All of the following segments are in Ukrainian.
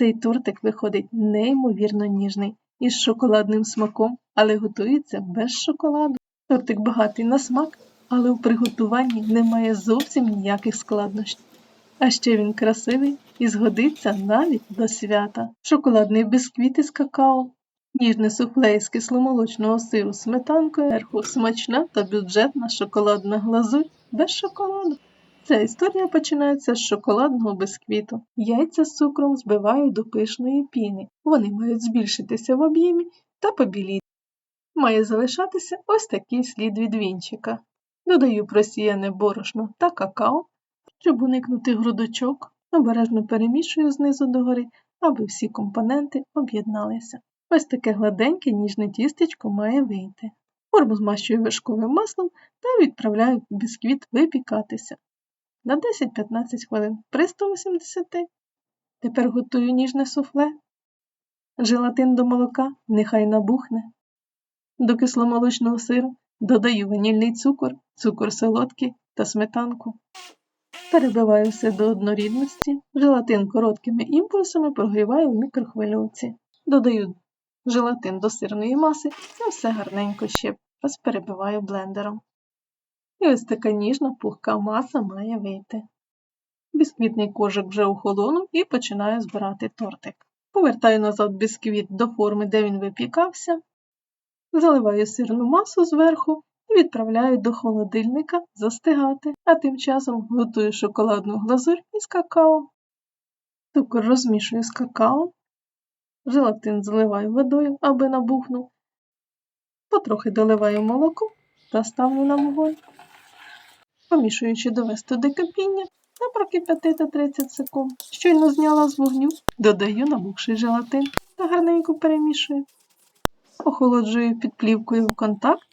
Цей тортик виходить неймовірно ніжний із шоколадним смаком, але готується без шоколаду. Тортик багатий на смак, але у приготуванні немає зовсім ніяких складнощів. А ще він красивий і згодиться навіть до свята. Шоколадний бісквіт із какао, ніжне суфле з кисломолочного сиру сметанкою, зверху смачна та бюджетна шоколадна глазурь без шоколаду. Ця історія починається з шоколадного бисквіту. Яйця з цукром збивають до пишної піни. Вони мають збільшитися в об'ємі та побіліти. Має залишатися ось такий слід від вінчика. Додаю просіяне борошно та какао, щоб уникнути грудочок, обережно перемішую знизу догори, аби всі компоненти об'єдналися. Ось таке гладеньке ніжне тістечко має вийти. Форму змащую вершковим маслом та відправляю бісквіт випікатися на 10-15 хвилин при 180. Тепер готую ніжне суфле. Желатин до молока нехай набухне. До кисломолочного сиру додаю ванільний цукор, цукор солодкий та сметанку. Перебиваю все до однорідності, желатин короткими імпульсами прогріваю в мікрохвильовці. Додаю желатин до сирної маси та все гарненько ще раз перебиваю блендером. І ось така ніжна пухка маса має вийти. Бісквітний кожик вже охолонув і починаю збирати тортик. Повертаю назад бісквіт до форми, де він випікався, заливаю сирну масу зверху і відправляю до холодильника застигати, а тим часом готую шоколадну глазурь із какао. Цукор розмішую з какао, желатин заливаю водою, аби набухнув, потрохи доливаю молоко та ставлю на вогонь. Помішуючи довести до кипіння та прокип'ятити 30 секунд. Щойно зняла з вогню, додаю набухший желатин та гарненько перемішую. Охолоджую під плівкою в контакт.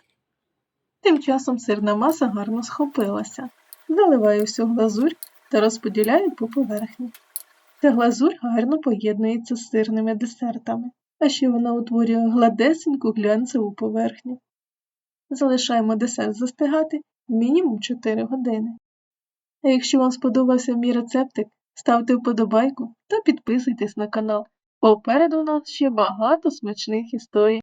Тим часом сирна маса гарно схопилася. Заливаю всю глазурь та розподіляю по поверхні. Ця глазурь гарно поєднується з сирними десертами, а ще вона утворює гладесеньку глянцеву поверхню. Залишаємо десерт застигати мінімум 4 години. А якщо вам сподобався мій рецептик, ставте вподобайку та підписуйтесь на канал. Попереду у нас ще багато смачних історій.